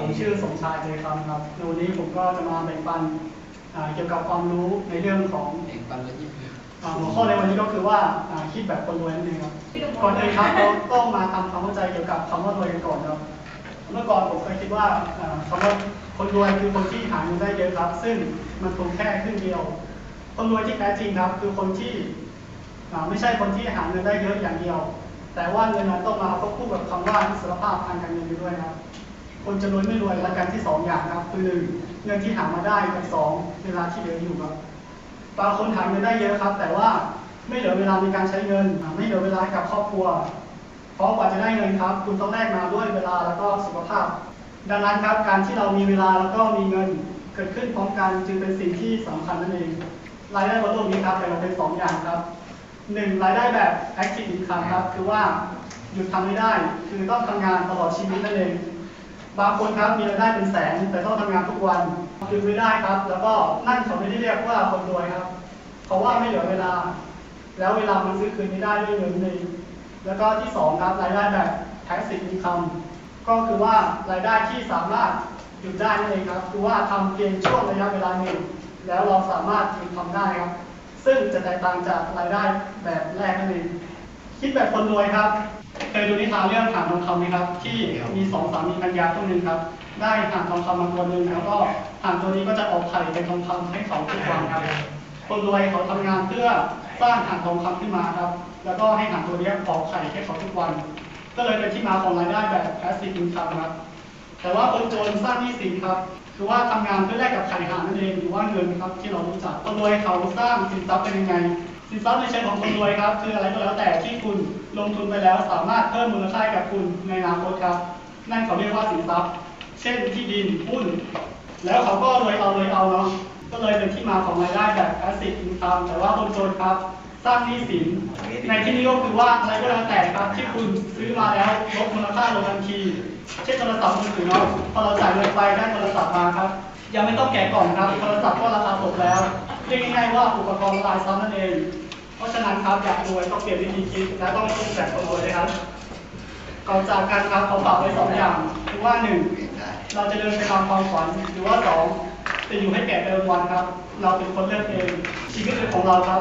ชายเจคำครับในวันนี้ผมก็จะมาแบ่งปันอ่าเกี่ยวกับความรู้ในเรื่องของแบ่งปันแล้วยี่สิบอ่าหัวข้อในวันนี้ก็คือว่าอ่าคิดแบบคนรวยนั่นเองครับก่อนอื่นครับเราต้องมาทำความเข้าใจเกี่ยวกับคำว่ารวยกันก่อนครับเมื่อก่อนผมเคยคิดว่าอ่าคำว่าคนรวยคือคนที่หาเงินได้เยอะครับ ซึ่งมันถูกแค่ครึ่งเดียว คนรวยที่แท้จริงครับ คือคนที่อ่าไม่ใช่คนที่หาเงินได้เยอะอย่างเดียว แต่ว่าเงินนั้นต้องมาควบคู่กับคำว่าอิสรภาพทางการเงินไปด้วยครับ คนจะรวยไม่รวยและกันที่สองอย่างครับ คือหนึ่งเงินที่หามาได้กับสองเวลาที่เหลืออยู่ครับบางคนหาเงินได้เยอะครับ แต่ว่าไม่เหลือเวลาในการใช้เงิน ไม่เหลือเวลาให้กับครอบครัว เพราะกว่าจะได้เงินครับ คุณต้องแลกมาด้วยเวลาแล้วก็สุขภาพ ดังนั้นครับการที่เรามีเวลาแล้วก็มีเงินเกิดขึ้นพร้อมกันจึงเป็นสิ่งที่สำคัญนั่นเองรายได้บนโลกนี้ครับแบ่งออกเป็นสองอย่างครับหนึ่งรายได้แบบ active income ครับ คือว่าหยุดทำไม่ได้ คือต้องทำงานตลอดชีวิตนั่นเอง บางคนครับมีรายได้เป็นแสนแต่ต้องทำงานทุกวันหยุดไม่ได้ครับ แล้วก็นั่นเขาไม่ได้เรียกว่าคนรวยครับเพราว่าไม่เหลือเวลา แล้วเวลามันซื้อคืนไม่ได้ด้วยเงินเองแล้วก็ที่สองครับรายได้แบบ passive income ก็คือว่ารายได้ที่สามารถหยุดได้นั่นเองครับ คือว่าทำเพียงช่วงระยะเวลาหนึ่งแล้วเราสามารถหยุดทำได้ครับ ซึ่งจะแตกต่างจากรายได้แบบแรกนั่นเองคิดแบบคนรวยครับ เคยดูนิทานเรื่องหางทองคำไหมครับ ที่มีสองสามีภรรยาคู่หนึ่งครับ ได้หางทองคำมาตัวหนึ่งแล้วก็หางตัวนี้ก็จะออกไข่เป็นทองคำให้เขาทุกวันครับคนรวยเขาทำงานเพื่อสร้างหางทองคำขึ้นมาครับ แล้วก็ให้หางตัวนี้ออกไข่ให้เขาทุกวัน ก็เลยเป็นที่มาของรายได้แบบ passive income ครับแต่ว่าคนจนสร้างหนี้สินครับคือว่าทำงานเพื่อแลกกับไข่หางนั่นเองหรือว่าเงินครับที่เรารู้จักคนรวยเขาสร้างสินทรัพย์เป็นยังไง สินทรัพย์ในเชิงของคนรวยครับ คืออะไรก็แล้วแต่ที่คุณลงทุนไปแล้วสามารถเพิ่มมูลค่ากับคุณในอนาคตครับ นั่นเขาเรียกว่าสินทรัพย์ เช่นที่ดินหุ้น แล้วเขาก็รวยเอารวยเอาเนาะก็เลยเป็นที่มาของรายได้แบบ passive income แต่ว่าคนจนครับ สร้างหนี้สิน ในที่นี้ก็คือว่าอะไรก็แล้วแต่ครับ ที่คุณซื้อมาแล้วลดมูลค่าลงทันที เช่นโทรศัพท์มือถือเนาะพอเราจ่ายเงินไปได้โทรศัพท์มาครับ ยังไม่ต้องแกะกล่องครับโทรศัพท์ก็ราคาตกแล้ว เรียกง่ายๆว่าอุปกรณ์ละลายซ้ำนั่นเอง เพราะฉะนั้นครับอยากรวยต้องเปลี่ยนวิธีคิดและต้องคิดแบบคนรวยเลยครับ ก่อนจากการครับขอฝากไว้สองอย่างคือว่าหนึ่งเราจะเดินไปตามความฝันหรือว่าสองจะอยู่ให้แก่เดิมวันครับ เราเป็นคนเลือกเองชีวิตเป็นของเราครับ